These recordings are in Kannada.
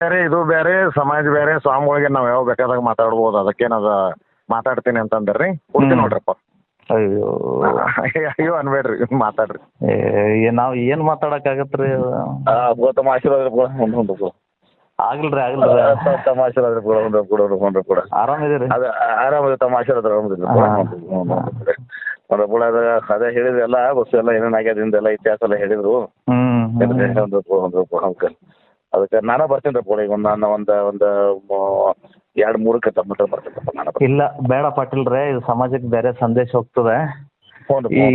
ಬೇರೆ ಇದು ಬೇರೆ ಸಮಾಜ ಬೇರೆ ಸ್ವಾಮಿಗಳಿಗೆ ನಾವು ಯಾವ ಬೇಕಾದಾಗ ಮಾತಾಡ್ಬೋದು. ಅದಕ್ಕೇನದ ಮಾತಾಡ್ತೀನಿ ಅಂತಂದ್ರಿ. ಕೊಡ್ತೀನಿ ಹ್ಮ್. ನೋಡ್ರಪ್ಪ. ಅಯ್ಯೋ. ಅಯ್ಯೋ ಅನ್ಬೇಡ್ರಿ ಮಾತಾಡ್ರಿ. ಏ ನಾವು ಏನು ಮಾತಾಡಕ್ಕಾಗತ್ತೆ ರೀ ತಮ್ಮ ಆಶೀರ್ವಾದ ಕೂಡ ಕೂಡ. ಆಗಲ್ರಿ ಆಗಲ್ರಿ. ತಮ್ಮ ಆಶೀರ್ವಾದ ಕೂಡ ಹ್ಞೂ ಕೂಡ ಹ್ಞೂ ಕೂಡ. ಆರಾಮಿದ್ದೀರಿ ಅದ ಆರಾಮದ ತಮ್ಮ ಆಶೀರ್ವಾದ ಕೂಡ ಅದ ಅದೇ ಹೇಳಿದ್ರಿ ಎಲ್ಲ ಬಸ್ ಎಲ್ಲ ಏನೇನು ಆಗ್ಯದ ಎಲ್ಲ ಇತಿಹಾಸ ಎಲ್ಲ ಹೇಳಿದ್ರು. ಒಂದು ಒಂದು ಅದಕ್ಕೆ ನಾನು ಬರ್ತೀನಿ ರೀ ಈಗ ಒಂದು ನಾನು ಒಂದು ಒಂದು ಎರಡು ಮೂರಕ್ಕೆ ಹತ್ರ ಬರ್ತೀನಿ ನಾನು ಇಲ್ಲ ಬೇಡ ಪಾಟೀಲ್ರೆ ಇದು ಸಮಾಜಕ್ಕೆ ಬೇರೆ ಸಂದೇಶ ಹೋಗ್ತದೆ.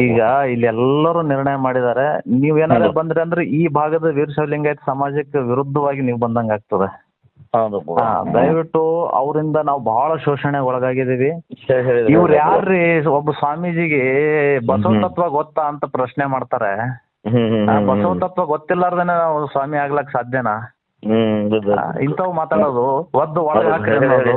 ಈಗ ಇಲ್ಲಿ ಎಲ್ಲರೂ ನಿರ್ಣಯ ಮಾಡಿದ್ದಾರೆ. ನೀವ್ ಏನಾದ್ರು. ಬಂದ್ರಿ ಅಂದ್ರೆ ಈ ಭಾಗದ ವೀರಶೈವಲಿಂಗಾಯತ ಸಮಾಜಕ್ಕೆ ವಿರುದ್ಧವಾಗಿ ನೀವು ಬಂದಂಗ ಆಗ್ತದೆ. ದಯವಿಟ್ಟು ಅವರಿಂದ ನಾವು ಬಹಳ ಶೋಷಣೆ ಒಳಗಾಗಿದೀವಿ ಇವ್ರು ಯಾರ್ರಿ ಒಬ್ಬ ಸ್ವಾಮೀಜಿಗೆ ಬಸವ ತತ್ವ ಗೊತ್ತಾ ಅಂತ ಪ್ರಶ್ನೆ ಮಾಡ್ತಾರೆ. ಆ, ಬಸವ ತತ್ವ ಗೊತ್ತಿಲ್ಲಾರ್ದೇನೆ ನಾವು ಸ್ವಾಮಿ ಆಗ್ಲಕ್ ಸಾಧ್ಯನಾ? ಆ, ಇಂಥವು ಮಾತಾಡೋದು ಒದ್ದು ಒಳಗೆ ಹಾಕ್ರಿ ಅನ್ನೋದು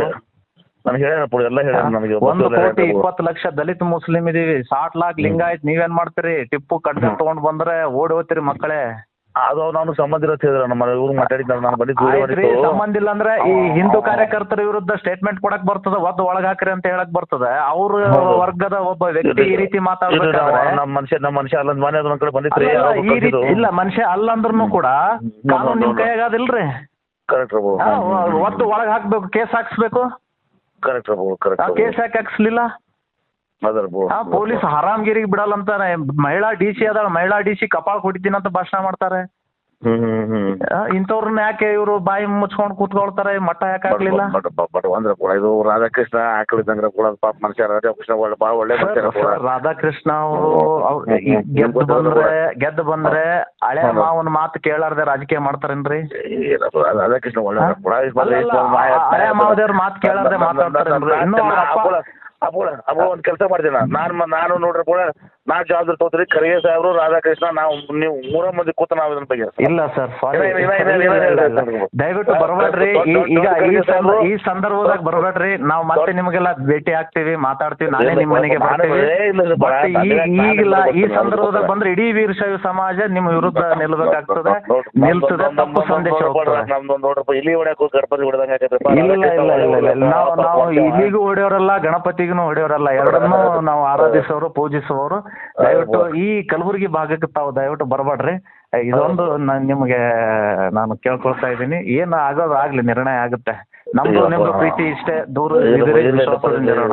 ಎಲ್ಲ ಹೇಳ್ಯಾರ ನನಗೆ ಒಂದು ಕೋಟಿ ಇಪ್ಪತ್ತು ಲಕ್ಷ ದಲಿತ ಮುಸ್ಲಿಂ ಇದೀವಿ. ಸಾಟ್ ಲಾಕ್ ಲಿಂಗಾಯತ್ ನೀವೇನ್ ಮಾಡ್ತೀರಿ? ಟಿಪ್ಪು ಕಡ್ಗ ತಗೊಂಡ್ ಬಂದ್ರೆ ಓಡಿ ಹೋಗ್ತೀರಿ ಮಕ್ಕಳೇ. ಅದು ನಾನು ಸಂಬಂಧ ಇರೋ ಹೇಳಿದ್ರ ನಮ್ಮ ಇವ್ರು ಮಾತಾಡಿದ್ದಾರೆ ನಾನು ಬಂದಿದ್ದು ಆಯ್ತ್ರಿ ಸಂಬಂಧ ಇಲ್ಲ ಅಂದ್ರೆ ಈ ಹಿಂದೂ ಕಾರ್ಯಕರ್ತರ ವಿರುದ್ಧ ಸ್ಟೇಟ್ಮೆಂಟ್ ಕೊಡಕ್ ಬರ್ತದ ಒದ್ದು ಒಳಗ್ ಹಾಕ್ರಿ ಅಂತ ಹೇಳಕ್ ಬರ್ತದೆ. ಅವ್ರ ಹೌದು. ವರ್ಗದ ಒಬ್ಬ ವ್ಯಕ್ತಿ ಈ ರೀತಿ ಮಾತಾಡ್ಬೇಕಾದ್ರೆ ನಮ್ಮ- ಮನುಷ್ಯ ನಮ್ಮ ಮನುಷ್ಯ ಅಲ್ಲ ಮನೆ ಒಂದ್ ಕಡೆ ಬಂದಿತ್ರಿ ಅಲ್ಲ, ಈ ರೀತಿ ಇಲ್ಲ ಮನುಷ್ಯ ಅಲ್ಲ ಅಂದ್ರೂ ಕೂಡ ಕಾನೂನು ನಿಮ್ ಕೈಯಾಗದಿಲ್ರಿ ಕರೆಕ್ಟ್ ಆ, ಒದ್ದು ಒಳಗ್ ಹಾಕ್ಬೇಕು ಕೇಸ್ ಹಾಕ್ಸ್ಬೇಕು? ಕರೆಕ್ಟ್ ಕರೆಕ್ಟ್ ಕೇಸ್ ಯಾಕೆ ಹಾಕ್ಸ್ಲಿಲ್ಲ? ಅದರ ಬು ಆ ಪೊಲೀಸ್ ಹರಾಮ್ಗಿರಿಗೆ ಬಿಡಲ್ಲ ಅಂತಾನೆ. ಮಹಿಳಾ ಡಿ ಸಿ ಅದಾಳ ಮಹಿಳಾ ಡಿ ಸಿ ಕಪಾಳ ಹೊಡಿತೀನಿ ಅಂತ ಭಾಷಣ ಮಾಡ್ತಾರೆ. ಹ್ಮ್ ಹ್ಮ್ ಹ್ಮ್ ಆ, ಇಂಥವ್ರನ್ನ ಯಾಕೆ ಇವರು ಬಾಯಿ ಮುಚ್ಕೊಂಡು ಕೂತ್ಕೊಳ್ತಾರೆ? ಮಠ ಯಾಕೆ ಆಗ್ಲಿಲ್ಲ? ಬಟ್ ಬಟ್ ಬಟ್ ಅಂದ್ರೆ ಕೂಡ ಇದು ರಾಧಾಕೃಷ್ಣ ಆಕಳಿದಂಗ್ರೆ ಕೂಡ ಪಾಪ ಮನುಷ್ಯ ರಾಧಾಕೃಷ್ಣ ಒಳ್ಳೆ ಭಾಳ ಒಳ್ಳೆ ಮನುಷ್ಯ ಕೂಡ. ಸರ್, ರಾಧಾಕೃಷ್ಣ ಅವರು ಅವ್ರು. ಗೆದ್ದು ಬಂದ್ರೆ ಗೆದ್ದು ಬಂದ್ರೆ ಹಳೆ. ಮಾವನ ಮಾತು ಕೇಳಾರ್ದೆ ರಾಜಕೀಯ ಮಾಡ್ತಾರೇನ್ರಿ? ಏನಪ್ಪ, ರಾಧಾಕೃಷ್ಣ ಒಳ್ಳೆ ಹಾ? ಕೂಡ. ಹಳೆ ಮಾವದೇವ್ರ ಮಾತ್ ಕೇಳಾರ್ದೆ ಮಾತಾಡ್ತಾರೇನ್ರಿ? ಇನ್ನೂ ಅವ್ರ ಅಪ್ಪ- ಅಪ್ಪಳ ಅಪ್ಪ ಒಂದ್ ಕೆಲಸ ಮಾಡ್ತೀನಿ ನಾನು ನಾನು ಕೂಡ ನಾ ಜವಾಬ್ದಾರಿ ತಗೋತೀರಿ ಖರ್ಗೆ ಸಾಹೇಬ್ರು ರಾಧಾಕೃಷ್ಣ ನಾವು ನೀವು ಮೂರ ಮಂದಿ ಕೂತ ನಾವು ಇದನ್ನ ಬಗ್ಗೆ ಇಲ್ಲ ಸರ್ ಸಾರಿ ಇಲ್ಲ, ಇಲ್ಲ, ಇಲ್ಲ, ಇಲ್ಲ, ಇಲ್ಲ, ಇಲ್ಲ, ಇಲ್ಲ. ದಯವಿಟ್ಟು ಬರಬೇಡ್ರಿ. ಈ- ಈಗ ಈ ಸಂದ- ಈ ಸಂದರ್ಭದಾಗ ಬರಬೇಡ್ರಿ. ನಾವು ಮತ್ತೆ ನಿಮಗೆಲ್ಲ ಭೇಟಿ ಆಗ್ತೀವಿ ಮಾತಾಡ್ತೀವಿ. ನಾನೇ ನಿಮ್ಮ ಮನೆಗೆ ಬರ್ತೀವಿ ಇಲ್ಲ, ಬಟ್ ಈ ಈಗಿಲ್ಲ ಈ ನಾನು- ಸಂದರ್ಭದಾಗ ಬಂದ್ರೆ ಇಡೀ ವೀರಶೈವ ಸಮಾಜ ನಿಮ್ಮ ವಿರುದ್ಧ ನಿಲ್ಬೇಕಾಗ್ತದೆ ನಿಲ್ತದೆ ತಪ್ಪು ಸಂದೇಶ ಹೋಗ್ತದೆ. ನಮ್ದೊಂದು ನೋಡ್ರಪ್ಪ ಇಲ್ಲಿ ಹೊಡ್ಯಾಕ ಗಣಪತಿ ಹೊಡೆದಂಗ ಇಲ್ಲ ಇಲ್ಲ ಇಲ್ಲ ಇಲ್ಲ ಇಲ್ಲ. ನಾವು ಹೊಡೆಯೋರಲ್ಲ ಗಣಪತಿಗೂ ಹೊಡೆಯೋರಲ್ಲ. ಎರಡನ್ನೂ ನಾವು ಆರಾಧಿಸೋರು ಪೂಜಿಸುವವರು. ದಯವಿಟ್ಟು ಈ ಕಲಬುರಗಿ ಭಾಗಕ್ಕೆ ತಾವು ದಯವಿಟ್ಟು ಬರಬೇಡ್ರಿ. ಇದೊಂದು ನಾನು ನಿಮಗೆ ನಾನು ಕೇಳ್ಕೊಳ್ತಾ ಇದ್ದೀನಿ. ಏನು ಆಗೋದು ಆಗ್ಲಿ ನಿರ್ಣಯ ಆಗುತ್ತೆ. ನಮ್ದು ನಿಮ್ದು ಪ್ರೀತಿ ಇಷ್ಟೇ. ದೂರ ಇರೋಣ.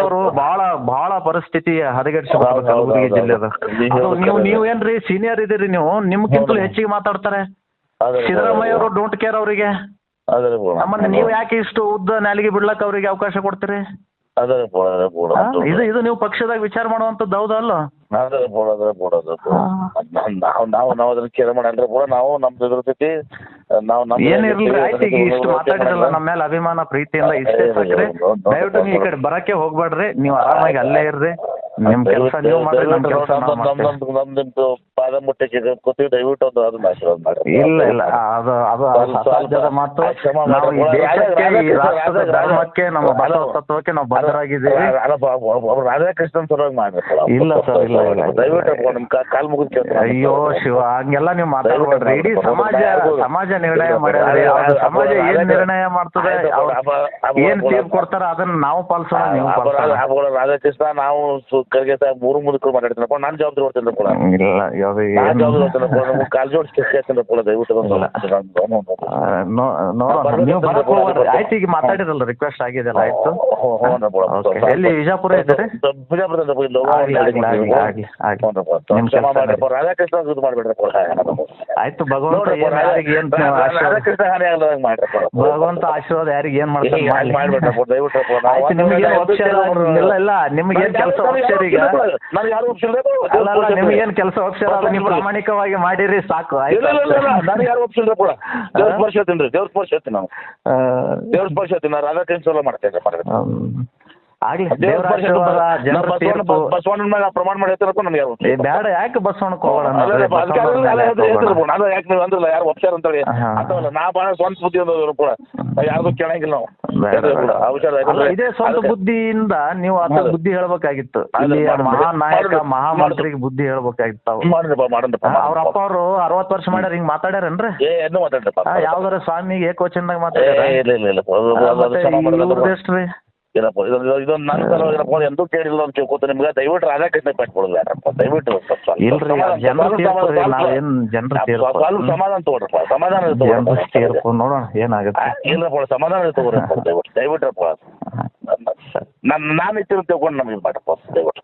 ಅವರು ಬಹಳ ಬಹಳ ಪರಿಸ್ಥಿತಿ ಹದಗೆಡಿಸಬಹುದು ಹೌದು, ಹೌದು, ಕಲಬುರಗಿ ಜಿಲ್ಲೆದ. ನೀವು. ನೀವೇನ್ರಿ ಸೀನಿಯರ್ ಇದೀರಿ ನೀವು ನಿಮ್ಗಿಂತಲೂ. ಹೆಚ್ಚಿಗೆ ಮಾತಾಡ್ತಾರೆ. ಸಿದ್ದರಾಮಯ್ಯ ಅವರು ಡೋಂಟ್ ಕೇರ್ ಅವರಿಗೆ. ಬೋಳ. ನೀವು ಯಾಕೆ ಇಷ್ಟು ಉದ್ದ ನಾಲಿಗೆ ಬಿಡ್ಲಕ್ಕ ಅವರಿಗೆ ಅವಕಾಶ ಕೊಡ್ತೀರಿ? ಅದೇ ಬೋಳ, ಅದೇ ಬೋಳ. ಆ? ಇದು ಇದು ನೀವು ಪಕ್ಷದಾಗ ವಿಚಾರ ಮಾಡುವಂತದ್ದು ಹೌದಾ ಅಲ್ಲ ಅದೇ ಬೋಳ, ಅದೇ ಬೋಳ, ಅದೇ ಬೋಳ. ನಾವ್- ನಾವು ನಾವು ಅದನ್ನ ಕೇರ್ ಮಾಡಲ್ರಿ ಕೂಡ ನಾವು ನಮ್ದು ಇರ್ತೈತಿ ನಾವು ನಮ್ಮ ಏನಿರ್ಲಿ ಆಯ್ತು ಈಗ ಇಷ್ಟು ಮಾತಾಡಿರಲ್ಲ ನಮ್ಮ ಮೇಲೆ ಅಭಿಮಾನ ಪ್ರೀತಿಯಿಂದ ಇಷ್ಟೇ ಸಾಕ್ರಿ ದಯವಿಟ್ಟು ನೀವು ಈ ಕಡೆ ಬರಕ್ಕೆ ಹೋಗ್ಬೇಡ್ರಿ ನೀವು ಆರಾಮಾಗಿ ಅಲ್ಲೇ ಇರ್ರಿ ನಿಮ್ ಕೆಲಸ ನೀವು ಮಾಡ್ರಿ ನಮ್ ಕೆಲಸ ನಾವು ಮಾಡ್ತೀವಿ. ನಮ್ದು ಪಾದ ಮುಟ್ಟಕ್ಕೆ ಕೂತೀವಿ ದಯವಿಟ್ಟು ಒಂದು ಅದನ್ನ ಆಶೀರ್ವಾದ ಮಾಡಿ ಇಲ್ಲ ಇಲ್ಲ. ಅದು ಅದು ಸ್ವಲ್ಪ- ಅಸಾಧ್ಯದ ಮಾತು. ಕ್ಷಮ ನಾವು ಈ ಮಾಡ್ರಿ. ದೇಶಕ್ಕೆ ಈ ರಾಷ್ಟ್ರದ ಧರ್ಮಕ್ಕೆ ನಮ್ಮ ಬಸವ ತತ್ವಕ್ಕೆ ನಾವು ಬದ್ಧರಾಗಿದ್ದೀವಿ. ರಾಧಾಕೃಷ್ಣನ್ ಸಲುವಾಗಿ ಮಾಡ್ರಿ ಇಲ್ಲ sir, ಇಲ್ಲ, ಇಲ್ಲ. ದಯವಿಟ್ಟು ನಿಮ್ ಕಾಲ್ ಮುಗಿದ್ ಕೇಳ್ತೀನಿ. ಅಯ್ಯೋ ಶಿವ ಹಂಗೆಲ್ಲ ನೀವು ಮಾತಾಡ್ಬೇಡ್ರಿ. ಇಡೀ ಸಮಾಜ ಸಮಾಜ ನಿರ್ಣಯ ಮಾಡ್ಯಾದ್ರಿ ಸಮಾಜ ಏನ್ ನಿರ್ಣಯ ಮಾಡ್ತದೆ ಏನ್ ತೀರ್ಪು ಕೊಡ್ತಾರ ಅದನ್ನ ನಾವು ಪಾಲಿಸೋಣ ನೀವು ರಾಧಾಕೃಷ್ಣ ನಾವು ಖರ್ಗೆ ಸಾಹೇಬ್ ಮೂರು ಮುದುಕರು ಮಾತಾಡ್ತೀನಪ್ಪ ನಾನು ಜವಾಬ್ದಾರಿ ಹೊಡ್ತೀನಿ ಕೂಡ ಇಲ್ಲ ಯಾವ ನಾನು ಜವಾಬ್ದಾರಿ ಕಾಲ್ ಜೋಡಿಸಿ ಕೇಳ್ತೀನಿ ಕೂಡ ದಯವಿಟ್ಟು ನೋಡೋಣ ನೀವು ಬರಕ್ ಹೋಗ್ಬೇಡ್ರಿ. ಆಯ್ತು ಈಗ ಮಾತಾಡಿರಲ್ಲ ರಿಕ್ವೆಸ್ಟ್ ಆಗಿದೆಲ್ಲ ಆಯ್ತು? ಎಲ್ಲಿ ವಿಜಾಪುರ ಇದ್ದೀರಿ? ಆಗ್ಲಿ, ಆಗ್ಲಿ, ಆಗ್ಲಿ, ಆಗ್ಲಿ, ಆಗ್ಲಿ. ನಿಮ್ ಕೆಲ್ಸ ಮಾಡಿ. ರಾಧಾಕೃಷ್ಣ ಇದು ಮಾಡ್ಬೇಡ್ರಪ್ಪ ಆಯ್ತು ಭಗವಂತ ಏನ್ ಯಾರಿಗೆ ಏನ್ ಆಶೀರ್ವಾದ ರಾಧಾಕೃಷ್ಣ ಹಾನಿ ಆಗಲ್ಲ ಮಾಡ್ರಪ್ಪ ಭಗವಂತ ಆಶೀರ್ವಾದ ಯಾರಿಗೆ ಏನ್ ಮಾಡ್ತಾರೆ ಮಾಡ್ಲಿ. ಮಾಡ್ಬೇಡ್ರಪ್ಪ ದಯವಿಟ್ಟು ಆಯ್ತು ನಿಮ್ಗೆ ಇಲ್ಲ ಇಲ್ಲ ನಿಮ್ಗೆ ಏನ್ ಕೆಲಸ ಈಗ. ನಾನು ಯಾರು ಒಪ್ಸಿಲ್ಲ ನಿಮ್ಗೆ ಏನ್ ಕೆಲಸ ಆಪ್ಷನ್ ಅದು ನೀವು ಪ್ರಾಮಾಣಿಕವಾಗಿ ಮಾಡಿರಿ ಸಾಕು ಇಲ್ಲ ಇಲ್ಲ ಇಲ್ಲ ನಾನು ಯಾರು ಒಪ್ಸಿಲ್ಲ ಕೂಡ ದೇವ್ರ ಸ್ಪರ್ಶ ಹೇಳ್ತೀನಿ ರೀ ದೇವ್ರ ಸ್ಪರ್ಶ ಹೇಳ್ತೀನಿ ನಾವು ದೇವ್ರ ಸ್ಪರ್ಶ ಹೇಳ್ತೀನಿ ನಾನು ರಾಧಾಕೃಷ್ಣ ಸಲ ಮಾಡ್ತೇನೆ. ಆಗ್ಲಿ ಬಸವಣ್ಣನ ಮೇಲೆ ಪ್ರಮಾಣ ಮಾಡಿ ಹೇಳ್ತಾರಪ್ಪ ನನಗೆ ಏ ಬ್ಯಾಡ ಯಾಕೆ ಬಸವಣ್ಣ ಅದು ಯಾಕೆ? ಬಿಡು. ನೀವು ಅಂದ್ರಲ್ಲ ಯಾರು ಅಂತೇಳಿ. ಅಂತವಲ್ಲ ನಾ ಭಾಳ ಸ್ವಂತ ಬುದ್ಧಿ ಕೂಡ. ಯಾರ್ದು ಕೇಳಂಗಿಲ್ಲ ನಾವು. ಬೇಡ, ಬೇಡ. ಬಿಡು. ಇದೇ ಸ್ವಂತ ಬುದ್ಧಿಯಿಂದ ನೀವು ಆತ ಬುದ್ಧಿ ಹೇಳ್ಬೇಕಾಗಿತ್ತು. ಮಹಾ ನಾಯಕ ಮಹಾಮಂತ್ರಿಗೆ ಬುದ್ಧಿ ಹೇಳ್ಬೇಕಾಗಿತ್ತು ಅವ್ರ ಅಪ್ಪ ಅವರು ಅರವತ್ತು ವರ್ಷ ಮಾಡ್ಯಾರ ಹಿಂಗ್ ಮಾತಾಡ್ಯಾರೇನ್ರಿ? ಯಾವ್ದಾರ ಸ್ವಾಮಿಗೆ ಏಕವಚನದಾಗ ಮಾತಾಡ್ಯಾರ? ಇಲ್ಲ ಇವ್ರದ್ದು ಎಷ್ಟ್ರಿ? ಏನಪ್ಪ ಇದೊಂದು ಇದೊಂದು ನನ್ನ ಸಲ ಏನಪ್ಪ ಎಂದೂ ಕೇಳಿಲ್ಲ ಅಂತ ಕೇಳ್ಕೊತ ನಿಮ್ಗೆ ದಯವಿಟ್ಟು ರಾಧಾಕೃಷ್ಣ ಪಟ್ಕೊಳ್ಳೋದು ಯಾರಪ್ಪ ದಯವಿಟ್ಟು ಸ್ವಲ್ಪ ಇಲ್ರಿ ಸಮಾಧಾನ- ಜನರ ನಾವೇನ್ ಜನರ ತಗೊಳ್ರಪ್ಪ ಸಮಾಧಾನ ಜನರ ತಗೊಳ್ರಪ್ಪ ತೀರ್ಪು ನೋಡೋಣ ಏನಾಗುತ್ತೆ? ಇಲ್ಲಪ್ಪ ಸಮಾಧಾನ ತಗೋರಪ್ಪ ದಯವಿಟ್ಟು ದಯವಿಟ್ಟರಪ್ಪ ನನ್ನ ನಾನು ಇತ್ತಿರು ತಗೊಂಡು ನಮಗೆ ಮಾಡಪ್ಪ ದಯವಿಟ್ಟು.